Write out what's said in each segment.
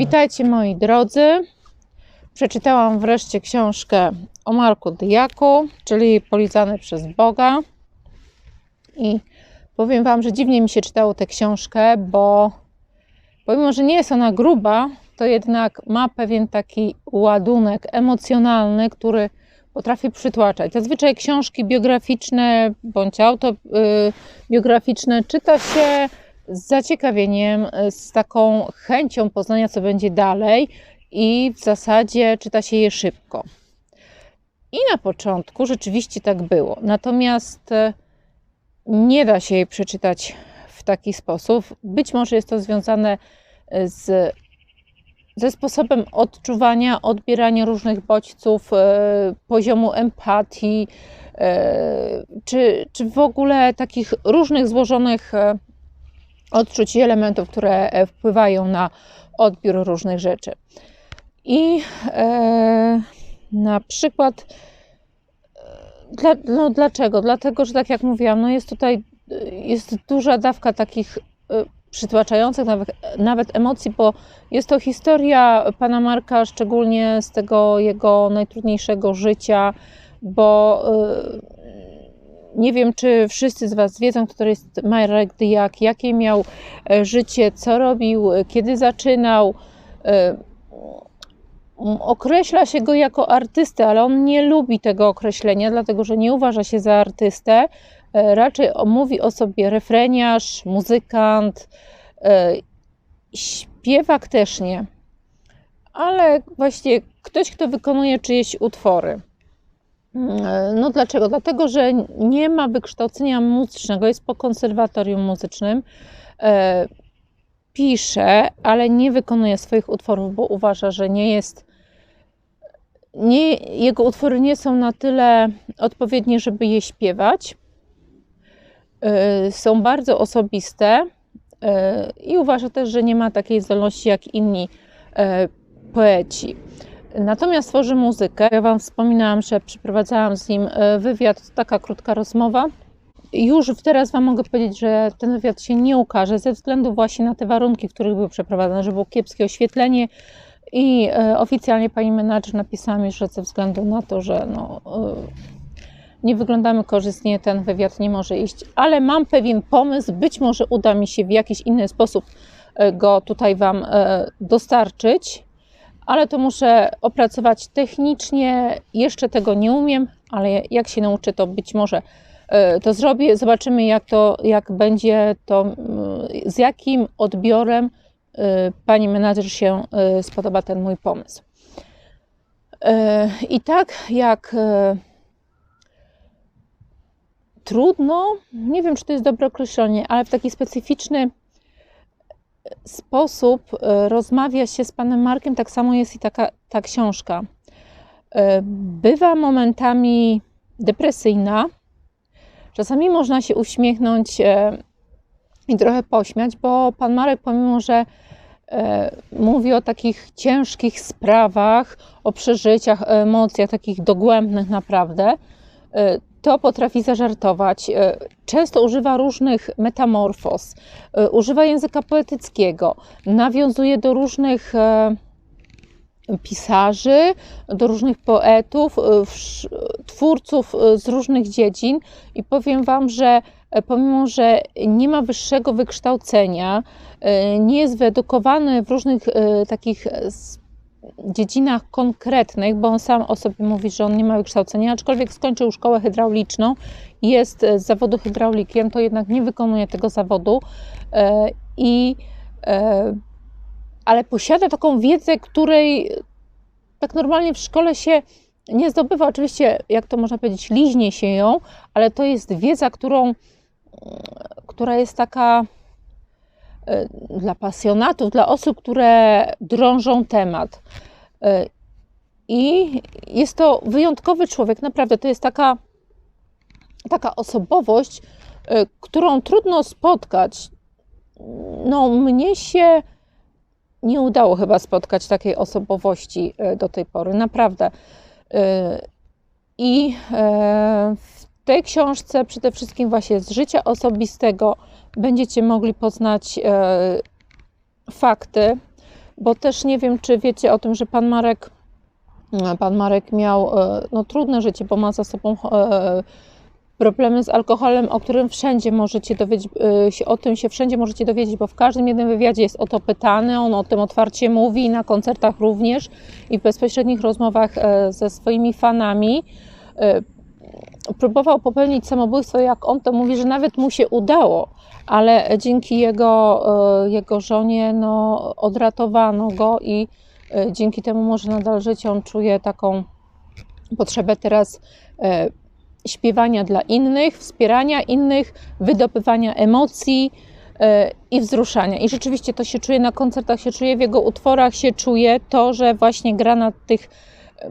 Witajcie moi drodzy. Przeczytałam wreszcie książkę o Marku Dyjaku, czyli Polizany przez Boga. I powiem Wam, że dziwnie mi się czytało tę książkę, bo pomimo, że nie jest ona gruba, to jednak ma pewien taki ładunek emocjonalny, który potrafi przytłaczać. Zazwyczaj książki biograficzne bądź autobiograficzne czyta się z zaciekawieniem, z taką chęcią poznania, co będzie dalej, i w zasadzie czyta się je szybko. I na początku rzeczywiście tak było. Natomiast e, nie da się jej przeczytać w taki sposób. Być może jest to związane z, ze sposobem odczuwania, odbierania różnych bodźców, e, poziomu empatii, e, czy, czy w ogóle takich różnych złożonych e, odczuć i elementów, które e, wpływają na odbiór różnych rzeczy. I e, na przykład, e, dla, no dlaczego? Dlatego, że tak jak mówiłam, no jest tutaj jest duża dawka takich e, przytłaczających nawet, nawet emocji, bo jest to historia pana Marka, szczególnie z tego jego najtrudniejszego życia, bo e, nie wiem, czy wszyscy z Was wiedzą, kto jest Marek Dyjak, jakie miał e, życie, co robił, e, kiedy zaczynał. E, określa się go jako artystę, ale on nie lubi tego określenia, dlatego że nie uważa się za artystę. Raczej mówi o sobie refreniarz, muzykant, śpiewak też nie, ale właśnie ktoś, kto wykonuje czyjeś utwory. No dlaczego? Dlatego, że nie ma wykształcenia muzycznego, jest po konserwatorium muzycznym. E, pisze, ale nie wykonuje swoich utworów, bo uważa, że nie jest. Nie, jego utwory nie są na tyle odpowiednie, żeby je śpiewać. E, są bardzo osobiste e, i uważa też, że nie ma takiej zdolności jak inni poeci. Natomiast tworzy muzykę. Ja Wam wspominałam, że przeprowadzałam z nim e, wywiad, taka krótka rozmowa. Już teraz Wam mogę powiedzieć, że ten wywiad się nie ukaże ze względu właśnie na te warunki, w których był przeprowadzony, że było kiepskie oświetlenie i e, oficjalnie pani menadżer napisała mi, że ze względu na to, że no, e, nie wyglądamy korzystnie, ten wywiad nie może iść, ale mam pewien pomysł, być może uda mi się w jakiś inny sposób go tutaj Wam dostarczyć ale to muszę opracować technicznie. Jeszcze tego nie umiem, ale jak się nauczę, to być może e, to zrobię. Zobaczymy, jak to, jak będzie to, z jakim odbiorem e, pani menadżer się e, spodoba ten mój pomysł. I tak jak trudno, nie wiem, czy to jest dobre określenie, ale w taki specyficzny sposób e, rozmawia się z panem Markiem, tak samo jest i taka ta książka. E, bywa momentami depresyjna. Czasami można się uśmiechnąć e, i trochę pośmiać, bo pan Marek, pomimo że mówi o takich ciężkich sprawach, o przeżyciach, emocjach takich dogłębnych naprawdę, to potrafi zażartować. E, często używa różnych metamorfoz, e, używa języka poetyckiego, nawiązuje do różnych e, pisarzy, do różnych poetów, twórców z różnych dziedzin i powiem Wam, że pomimo, że nie ma wyższego wykształcenia, nie jest wyedukowany w różnych takich dziedzinach konkretnych, bo on sam o sobie mówi, że on nie ma wykształcenia, aczkolwiek skończył szkołę hydrauliczną, jest z zawodu hydraulikiem, to jednak nie wykonuje tego zawodu e, i e, ale posiada taką wiedzę, której tak normalnie w szkole się nie zdobywa. Oczywiście, jak to można powiedzieć, liźnie się ją, ale to jest wiedza, którą, która jest taka E, dla pasjonatów, dla osób, które drążą temat. E, I jest to wyjątkowy człowiek, naprawdę. To jest taka, taka osobowość, e, którą trudno spotkać. No, mnie się nie udało chyba spotkać takiej osobowości do tej pory, naprawdę. I w tej książce przede wszystkim właśnie z życia osobistego będziecie mogli poznać e, fakty. bo też nie wiem, czy wiecie o tym, że pan Marek, pan Marek miał no, trudne życie, bo ma za sobą problemy z alkoholem, o którym wszędzie możecie dowiedzieć się, o tym się wszędzie możecie dowiedzieć, bo w każdym jednym wywiadzie jest o to pytany, on o tym otwarcie mówi, na koncertach również i w bezpośrednich rozmowach ze swoimi fanami próbował popełnić samobójstwo, jak on to mówi, że nawet mu się udało, ale dzięki jego, e, jego żonie no, odratowano go i e, dzięki temu może nadal żyć. On czuje taką potrzebę teraz e, śpiewania dla innych, wspierania innych, wydobywania emocji i wzruszania. I rzeczywiście to się czuje na koncertach, się czuje w jego utworach, się czuje to, że właśnie gra na tych,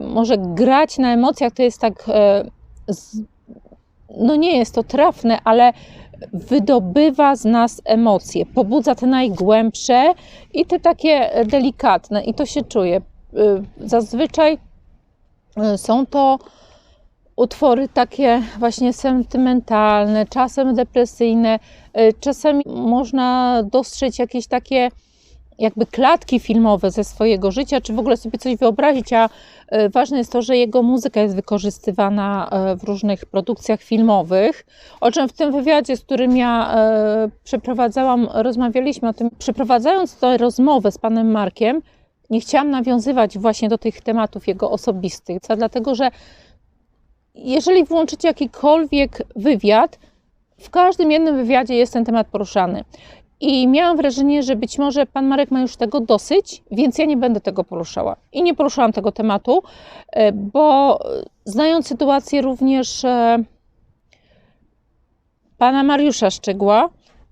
może grać na emocjach to jest tak no nie jest to trafne, ale wydobywa z nas emocje, pobudza te najgłębsze i te takie delikatne, i to się czuje. Y, zazwyczaj y, są to utwory takie właśnie sentymentalne, czasem depresyjne, czasem można dostrzec jakieś takie jakby klatki filmowe ze swojego życia, czy w ogóle sobie coś wyobrazić, a e, ważne jest to, że jego muzyka jest wykorzystywana e, w różnych produkcjach filmowych, o czym w tym wywiadzie, z którym ja e, przeprowadzałam, rozmawialiśmy o tym. Przeprowadzając tę rozmowę z panem Markiem, nie chciałam nawiązywać właśnie do tych tematów jego osobistych, dlatego że jeżeli włączycie jakikolwiek wywiad, w każdym jednym wywiadzie jest ten temat poruszany. I miałam wrażenie, że być może pan Marek ma już tego dosyć, więc ja nie będę tego poruszała. I nie poruszałam tego tematu, e, bo znając sytuację również e, pana Mariusza Szczegła,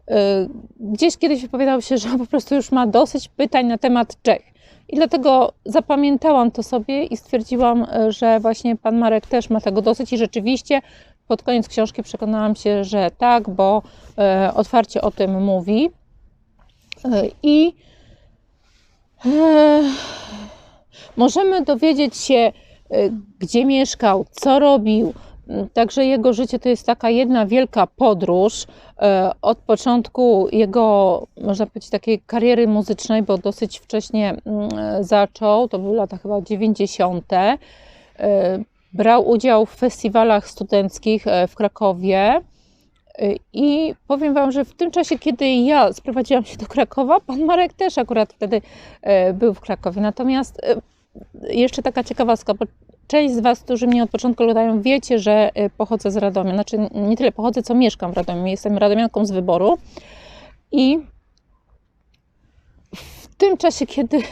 e, gdzieś kiedyś wypowiadał się, że po prostu już ma dosyć pytań na temat Czech. I dlatego zapamiętałam to sobie i stwierdziłam, że właśnie pan Marek też ma tego dosyć i rzeczywiście pod koniec książki przekonałam się, że tak, bo otwarcie o tym mówi. E, I e, możemy dowiedzieć się, e, gdzie mieszkał, co robił. Także jego życie to jest taka jedna wielka podróż od początku jego, można powiedzieć, takiej kariery muzycznej, bo dosyć wcześnie zaczął, to były lata chyba 90. Brał udział w festiwalach studenckich w Krakowie i powiem Wam, że w tym czasie, kiedy ja sprowadziłam się do Krakowa, pan Marek też akurat wtedy e, był w Krakowie. Natomiast e, jeszcze taka ciekawostka, bo część z Was, którzy mnie od początku oglądają, wiecie, że e, pochodzę z Radomia. Znaczy nie tyle pochodzę, co mieszkam w Radomiu. Jestem radomianką z wyboru. I w tym czasie, kiedy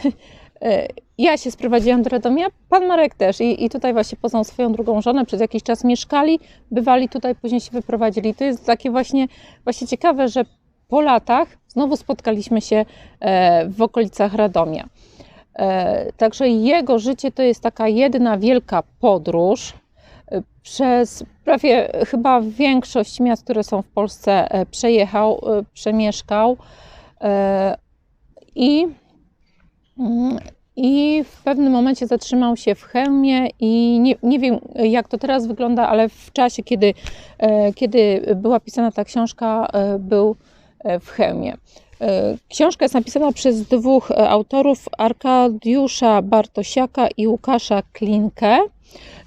ja się sprowadziłam do Radomia, pan Marek też i, i tutaj właśnie poznał swoją drugą żonę, przez jakiś czas mieszkali, bywali tutaj, później się wyprowadzili. To jest takie właśnie, właśnie ciekawe, że po latach znowu spotkaliśmy się e, w okolicach Radomia. E, także jego życie to jest taka jedna wielka podróż e, przez prawie chyba większość miast, które są w Polsce przejechał, przemieszkał i mm, i w pewnym momencie zatrzymał się w Chełmie i nie, nie wiem jak to teraz wygląda, ale w czasie, kiedy, e, kiedy była pisana ta książka, e, był e, w Chełmie. Książka jest napisana przez dwóch autorów, Arkadiusza Bartosiaka i Łukasza Klinkę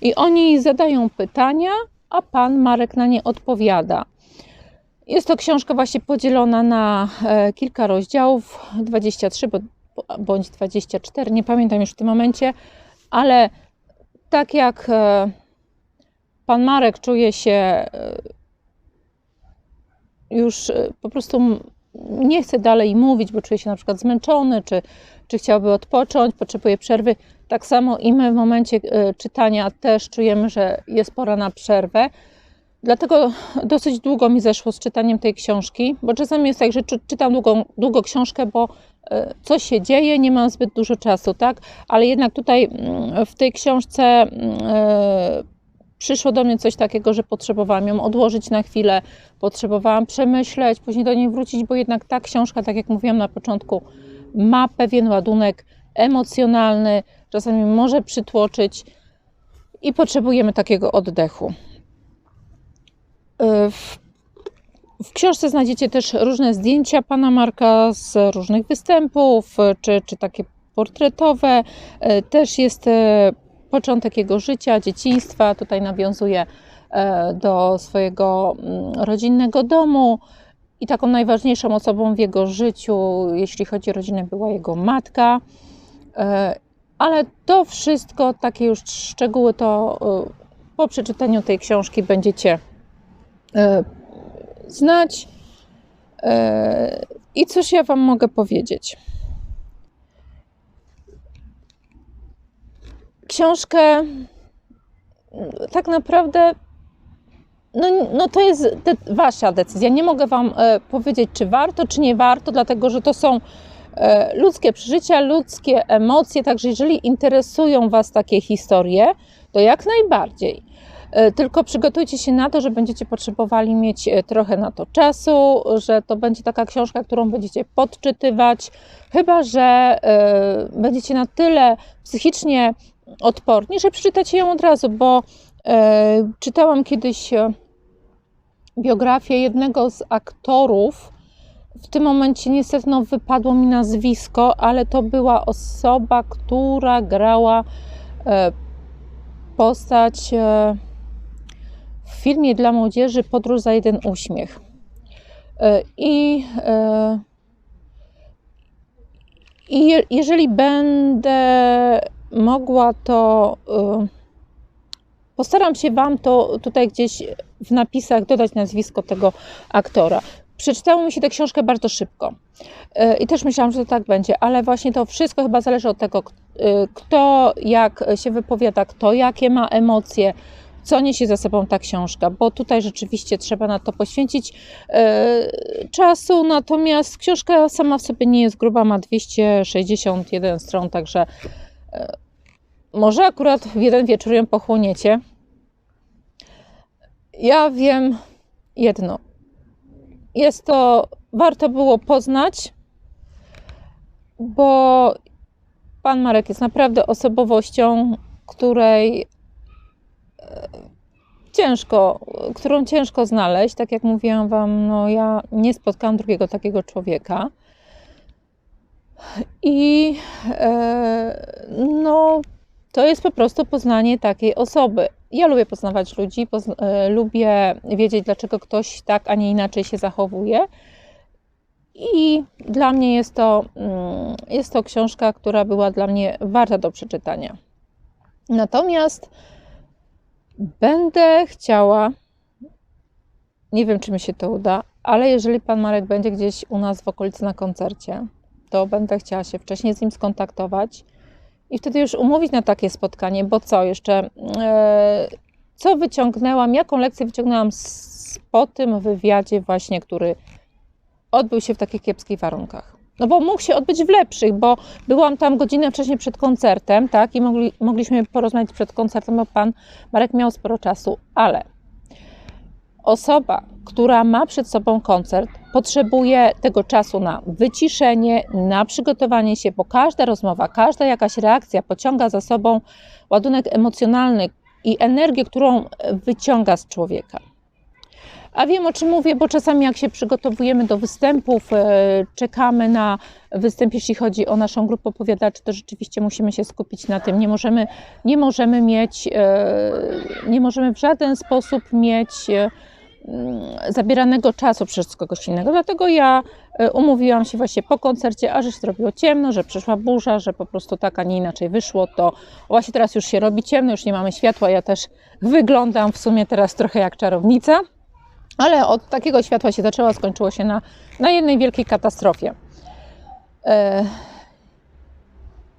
i oni zadają pytania, a pan Marek na nie odpowiada. Jest to książka właśnie podzielona na kilka rozdziałów, 23, bo bądź 24, nie pamiętam już w tym momencie, ale tak jak e, pan Marek czuje się e, już e, po prostu nie chce dalej mówić, bo czuje się na przykład zmęczony, czy, czy chciałby odpocząć, potrzebuje przerwy. Tak samo i my w momencie czytania też czujemy, że jest pora na przerwę. Dlatego dosyć długo mi zeszło z czytaniem tej książki, bo czasami jest tak, że czytam długo, długo książkę, bo e, coś się dzieje, nie mam zbyt dużo czasu, tak? Ale jednak tutaj mm, w tej książce mm, e, przyszło do mnie coś takiego, że potrzebowałam ją odłożyć na chwilę, potrzebowałam przemyśleć, później do niej wrócić, bo jednak ta książka, tak jak mówiłam na początku, ma pewien ładunek emocjonalny, czasami może przytłoczyć i potrzebujemy takiego oddechu. E, w, książce znajdziecie też różne zdjęcia pana Marka z różnych występów, czy, czy takie portretowe, e, też jest początek jego życia, dzieciństwa. Tutaj nawiązuje do swojego mm, rodzinnego domu. I taką najważniejszą osobą w jego życiu, jeśli chodzi o rodzinę, była jego matka. Ale to wszystko, takie już szczegóły, to po przeczytaniu tej książki będziecie znać. I cóż ja Wam mogę powiedzieć? książkę tak naprawdę no, no to jest de wasza decyzja. Nie mogę Wam e, powiedzieć, czy warto, czy nie warto, dlatego że to są e, ludzkie przeżycia, ludzkie emocje. Także jeżeli interesują Was takie historie, to jak najbardziej. E, tylko przygotujcie się na to, że będziecie potrzebowali mieć e, trochę na to czasu, że to będzie taka książka, którą będziecie podczytywać, chyba że e, będziecie na tyle psychicznie odporni, że przeczytacie ją od razu, bo czytałam kiedyś biografię jednego z aktorów. W tym momencie niestety no, wypadło mi nazwisko, ale to była osoba, która grała postać w filmie dla młodzieży Podróż za jeden uśmiech. E, I e, i je, jeżeli będę mogła, to y, postaram się Wam to tutaj gdzieś w napisach dodać nazwisko tego aktora. Przeczytało mi się tę książkę bardzo szybko i też myślałam, że to tak będzie, ale właśnie to wszystko chyba zależy od tego, kto jak się wypowiada, kto jakie ma emocje, co niesie za sobą ta książka, bo tutaj rzeczywiście trzeba na to poświęcić e, czasu. Natomiast książka sama w sobie nie jest gruba, ma 261 stron, także e, może akurat w jeden wieczór ją pochłoniecie. Ja wiem jedno. Jest to, warto było poznać, bo pan Marek jest naprawdę osobowością, której ciężko, którą ciężko znaleźć. Tak jak mówiłam Wam, no ja nie spotkałam drugiego takiego człowieka. I e, no, to jest po prostu poznanie takiej osoby. Ja lubię poznawać ludzi, pozna, e, lubię wiedzieć, dlaczego ktoś tak, a nie inaczej się zachowuje. I dla mnie jest to, mm, jest to książka, która była dla mnie warta do przeczytania. Natomiast Będę chciała, nie wiem czy mi się to uda, ale jeżeli pan Marek będzie gdzieś u nas w okolicy na koncercie, to będę chciała się wcześniej z nim skontaktować i wtedy już umówić na takie spotkanie, bo co jeszcze, e, co wyciągnęłam, jaką lekcję wyciągnęłam z, po tym wywiadzie właśnie, który odbył się w takich kiepskich warunkach. No bo mógł się odbyć w lepszych, bo byłam tam godzinę wcześniej przed koncertem, tak, i mogli, mogliśmy porozmawiać przed koncertem, bo pan Marek miał sporo czasu, ale osoba, która ma przed sobą koncert, potrzebuje tego czasu na wyciszenie, na przygotowanie się, bo każda rozmowa, każda jakaś reakcja pociąga za sobą ładunek emocjonalny i energię, którą wyciąga z człowieka. A wiem o czym mówię, bo czasami jak się przygotowujemy do występów, e, czekamy na występ, jeśli chodzi o naszą grupę opowiadaczy, to rzeczywiście musimy się skupić na tym. Nie możemy, nie możemy mieć, e, nie możemy w żaden sposób mieć e, mm, zabieranego czasu przez kogoś innego. Dlatego ja umówiłam się właśnie po koncercie, a że się zrobiło ciemno, że przyszła burza, że po prostu tak, a nie inaczej wyszło, to właśnie teraz już się robi ciemno, już nie mamy światła. Ja też wyglądam w sumie teraz trochę jak czarownica. Ale od takiego światła się zaczęło, skończyło się na, na jednej wielkiej katastrofie. E,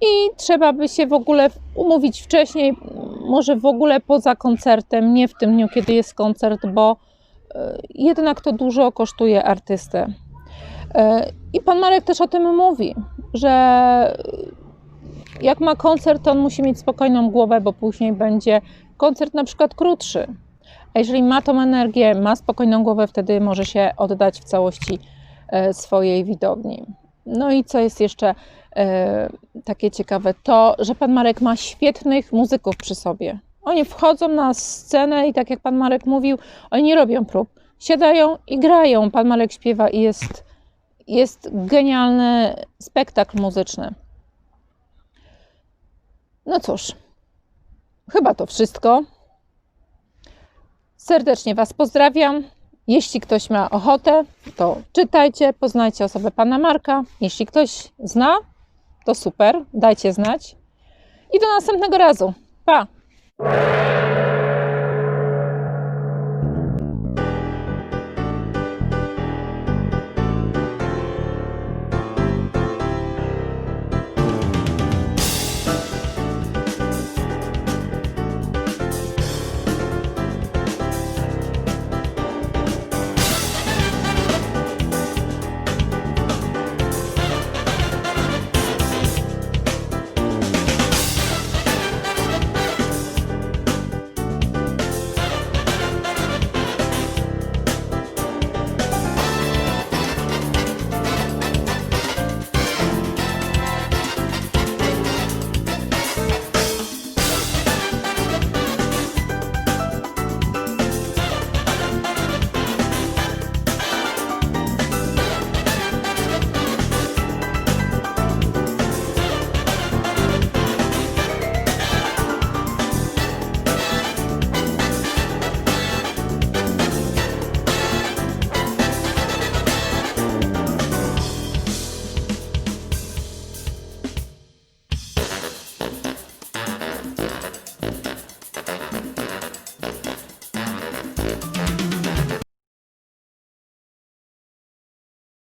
I trzeba by się w ogóle umówić wcześniej, może w ogóle poza koncertem, nie w tym dniu, kiedy jest koncert, bo e, jednak to dużo kosztuje artystę. E, I pan Marek też o tym mówi, że jak ma koncert, to on musi mieć spokojną głowę, bo później będzie koncert na przykład krótszy, a jeżeli ma tą energię, ma spokojną głowę, wtedy może się oddać w całości e, swojej widowni. No i co jest jeszcze e, takie ciekawe, to, że pan Marek ma świetnych muzyków przy sobie. Oni wchodzą na scenę i tak jak pan Marek mówił, oni nie robią prób. Siadają i grają. Pan Marek śpiewa i jest, jest genialny spektakl muzyczny. No cóż, chyba to wszystko. Serdecznie Was pozdrawiam. Jeśli ktoś ma ochotę, to czytajcie, poznajcie osobę pana Marka. Jeśli ktoś zna, to super, dajcie znać. I do następnego razu. Pa!